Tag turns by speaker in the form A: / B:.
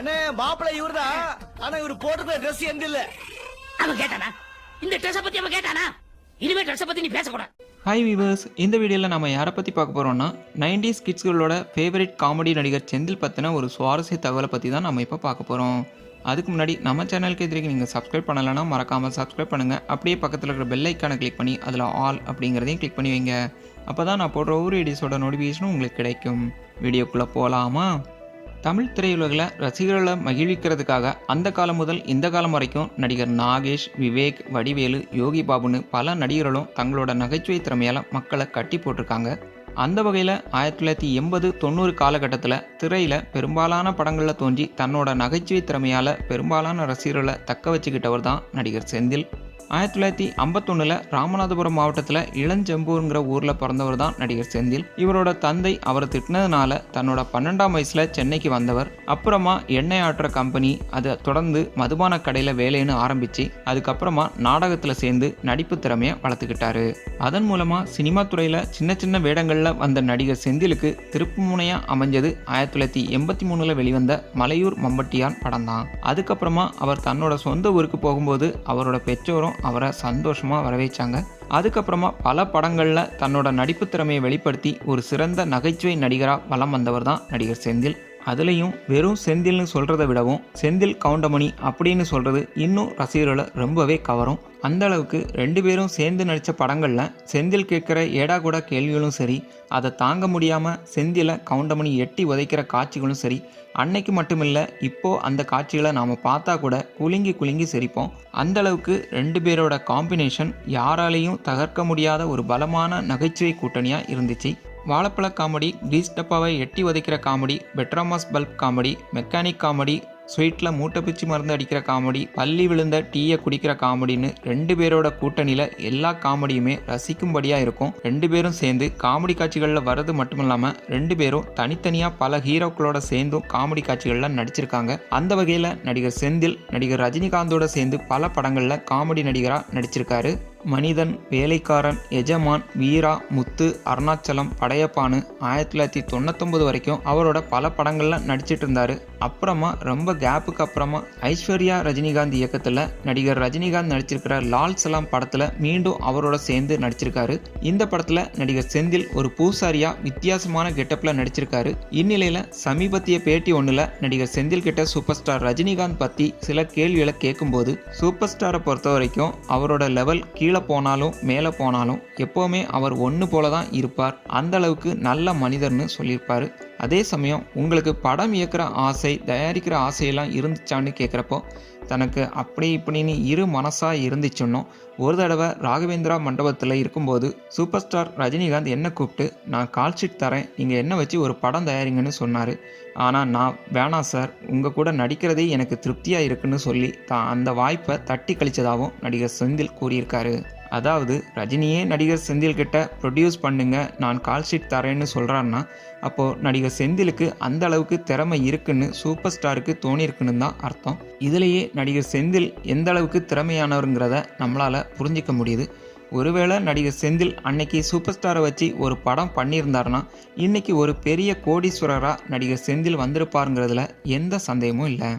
A: அண்ணே மாப்பிள்ளை இவர்தான். ஆனா இவர் போட்டிருக்கிற ட்ரெஸ் எந்த இல்ல?
B: அவன் கேட்டானா? இந்த ட்ரெஸ் பத்தி அவன் கேட்டானா? இனிமே ட்ரெஸ் பத்தி நீ பேசக்கூடாது.
C: ஹாய் விவர்ஸ் இந்த வீடியோவில் நம்ம யாரை பற்றி பார்க்க போகிறோம்னா நைன்டிஸ் கிட்ஸ்களோட ஃபேவரட் காமெடி நடிகர் செந்தில் பற்றின ஒரு சுவாரஸ்ய தகவலை பற்றி தான் நம்ம இப்போ பார்க்க போகிறோம் அதுக்கு முன்னாடி நம்ம சேனலுக்கு எதிர்க்கு நீங்கள் சப்ஸ்கிரைப் பண்ணலைன்னா மறக்காமல் சப்ஸ்கிரைப் பண்ணுங்கள் அப்படியே பக்கத்தில் இருக்கிற பெல் ஐக்கானை கிளிக் பண்ணி அதில் ஆல் அப்படிங்கிறதையும் கிளிக் பண்ணி வைங்க. அப்போ தான் நான் போடுற ஒவ்வொரு வீடியோஸோட நோட்டிஃபிகேஷனும் உங்களுக்கு கிடைக்கும். வீடியோக்குள்ளே போகலாமா தமிழ் திரையுலகில் ரசிகர்களை மகிழ்விக்கிறதுக்காக அந்த காலம் முதல் இந்த காலம் வரைக்கும் நடிகர் நாகேஷ் விவேக் வடிவேலு யோகி பாபுன்னு பல நடிகர்களும் தங்களோட நகைச்சுவை திறமையால் மக்களை கட்டி போட்டிருக்காங்க. அந்த வகையில் ஆயிரத்தி தொள்ளாயிரத்தி எண்பது தொண்ணூறு காலகட்டத்தில் திரையில் பெரும்பாலான படங்களில் தோன்றி தன்னோட நகைச்சுவை திறமையால் பெரும்பாலான ரசிகர்களை தக்க வச்சுக்கிட்டவர் தான் நடிகர் செந்தில். ஆயிரத்தி தொள்ளாயிரத்தி ஐம்பத்தொன்னில் ராமநாதபுரம் மாவட்டத்தில் இளஞ்செம்பூருங்கிற ஊரில் பிறந்தவர் தான் நடிகர் செந்தில். இவரோட தந்தை அவரை திட்டினதுனால தன்னோட பன்னெண்டாம் வயசில் சென்னைக்கு வந்தவர். அப்புறமா எண்ணெய் ஆட்டுற கம்பெனி அதை தொடர்ந்து மதுபான கடையில் வேலைன்னு ஆரம்பித்து அதுக்கப்புறமா நாடகத்தில் சேர்ந்து நடிப்பு திறமையை வளர்த்துக்கிட்டாரு. அதன் மூலமாக சினிமா துறையில் சின்ன சின்ன வேடங்களில் வந்த நடிகர் செந்திலுக்கு திருப்பு முனையாக அமைஞ்சது ஆயிரத்தி தொள்ளாயிரத்தி எண்பத்தி மூணில் வெளிவந்த மலையூர் மம்பட்டியான் படம் தான் அதுக்கப்புறமா அவர் தன்னோட சொந்த ஊருக்கு போகும்போது அவரோட பெற்றோரும் அவரை சந்தோஷமாக வரவேச்சாங்க. அதுக்கப்புறமா பல படங்களில் தன்னோட நடிப்பு திறமையை வெளிப்படுத்தி ஒரு சிறந்த நகைச்சுவை நடிகராக வலம் வந்தவர் தான் நடிகர் செந்தில். அதுலேயும் வெறும் செந்தில்னு சொல்கிறத விடவும் செந்தில் கவுண்டமணி அப்படின்னு சொல்கிறது இன்னும் ரசிகர்களை ரொம்பவே கவரும். அந்த அளவுக்கு ரெண்டு பேரும் சேர்ந்து நடித்த படங்களில் செந்தில் கேட்குற ஏடா கூட கேள்விகளும் சரி அதை தாங்க முடியாமல் செந்திலை கவுண்டமணி எட்டி உதைக்கிற காட்சிகளும் சரி அன்னைக்கு மட்டுமில்லை இப்போது அந்த காட்சிகளை நாம் பார்த்தா கூட குலுங்கி குலுங்கி சிரிப்போம். அந்த அளவுக்கு ரெண்டு பேரோட காம்பினேஷன் யாராலையும் தகர்க்க முடியாத ஒரு பலமான நகைச்சுவை கூட்டணியாக இருந்துச்சு. வாழைப்பழ காமெடி கிரீஸ் டப்பாவை எட்டி உதைக்கிற comedy Petromax bulb comedy mechanic comedy ஸ்வீட்டில் மூட்டை பிச்சு மருந்து அடிக்கிற காமெடி பள்ளி விழுந்த டீயை குடிக்கிற காமெடின்னு ரெண்டு பேரோட கூட்டணியில் எல்லா காமெடியுமே ரசிக்கும்படியாக இருக்கும். ரெண்டு பேரும் சேர்ந்து காமெடி காட்சிகளில் வர்றது மட்டும் இல்லாமல் ரெண்டு பேரும் தனித்தனியாக பல ஹீரோக்களோட சேர்ந்தும் காமெடி காட்சிகளில் நடிச்சிருக்காங்க. அந்த வகையில் நடிகர் செந்தில் நடிகர் ரஜினிகாந்தோட சேர்ந்து பல படங்களில் காமெடி நடிகராக நடிச்சிருக்காரு. மனிதன் வேலைக்காரன் எஜமான் வீரா முத்து அருணாச்சலம் படையப்பானு ஆயிரத்தி தொள்ளாயிரத்தி தொண்ணூத்தொம்பது வரைக்கும் அவரோட பல படங்கள்ல நடிச்சிட்டு இருந்தாரு. அப்புறமா ரொம்ப கேப்புக்கு அப்புறமா ஐஸ்வர்யா ரஜினிகாந்த் இயக்கத்தில் நடிகர் ரஜினிகாந்த் நடிச்சிருக்கிற லால் சலாம் படத்தில் மீண்டும் அவரோட சேர்ந்து நடிச்சிருக்காரு. இந்த படத்தில் நடிகர் செந்தில் ஒரு பூசாரியா வித்தியாசமான கெட்டப்பில் நடிச்சிருக்காரு. இந்நிலையில் சமீபத்திய பேட்டி ஒன்றில் நடிகர் செந்தில் கிட்ட சூப்பர் ஸ்டார் ரஜினிகாந்த் பற்றி சில கேள்விகளை கேட்கும்போது சூப்பர் ஸ்டாரை பொறுத்த வரைக்கும் அவரோட லெவல் கீழே போனாலும் மேலே போனாலும் எப்போவுமே அவர் ஒன்று போல தான் இருப்பார். அந்த அளவுக்கு நல்ல மனிதர்னு சொல்லியிருப்பாரு. அதே சமயம் உங்களுக்கு படம் இயக்கிற ஆசை தயாரிக்கிற ஆசையெல்லாம் இருந்துச்சான்னு கேட்குறப்போ தனக்கு அப்படி இப்படின்னு இரு மனசாக இருந்துச்சுன்னோ ஒரு தடவை ராகவேந்திரா மண்டபத்தில் இருக்கும்போது சூப்பர் ஸ்டார் ரஜினிகாந்த் என்னை கூப்பிட்டு நான் கால் ஷீட் தரேன் நீங்கள் என்ன வச்சு ஒரு படம் தயாரிங்கன்னு சொன்னார். ஆனால் நான் வேணாம் சார் உங்கள் கூட நடிக்கிறதே எனக்கு திருப்தியாக இருக்குன்னு சொல்லி தான் அந்த வாய்ப்பை தட்டி கழிச்சதாகவும் நடிகர் செந்தில் கூறியிருக்காரு. அதாவது ரஜினியே நடிகர் செந்தில் கிட்ட ப்ரொடியூஸ் பண்ணுங்க நான் கால் ஷீட் தரேன்னு சொல்கிறான்னா அப்போது நடிகர் செந்திலுக்கு அந்த அளவுக்கு திறமை இருக்குன்னு சூப்பர் ஸ்டாருக்கு தோணியிருக்குன்னு தான் அர்த்தம். இதுலேயே நடிகர் செந்தில் எந்த அளவுக்கு திறமையானவருங்கிறத நம்மளால் புரிஞ்சிக்க முடியுது. ஒருவேளை நடிகர் செந்தில் அன்னைக்கு சூப்பர் ஸ்டாரை வச்சு ஒரு படம் பண்ணியிருந்தாருன்னா இன்னைக்கு ஒரு பெரிய கோடீஸ்வரராக நடிகர் செந்தில் வந்திருப்பாருங்கிறதுல எந்த சந்தேகமும் இல்லை.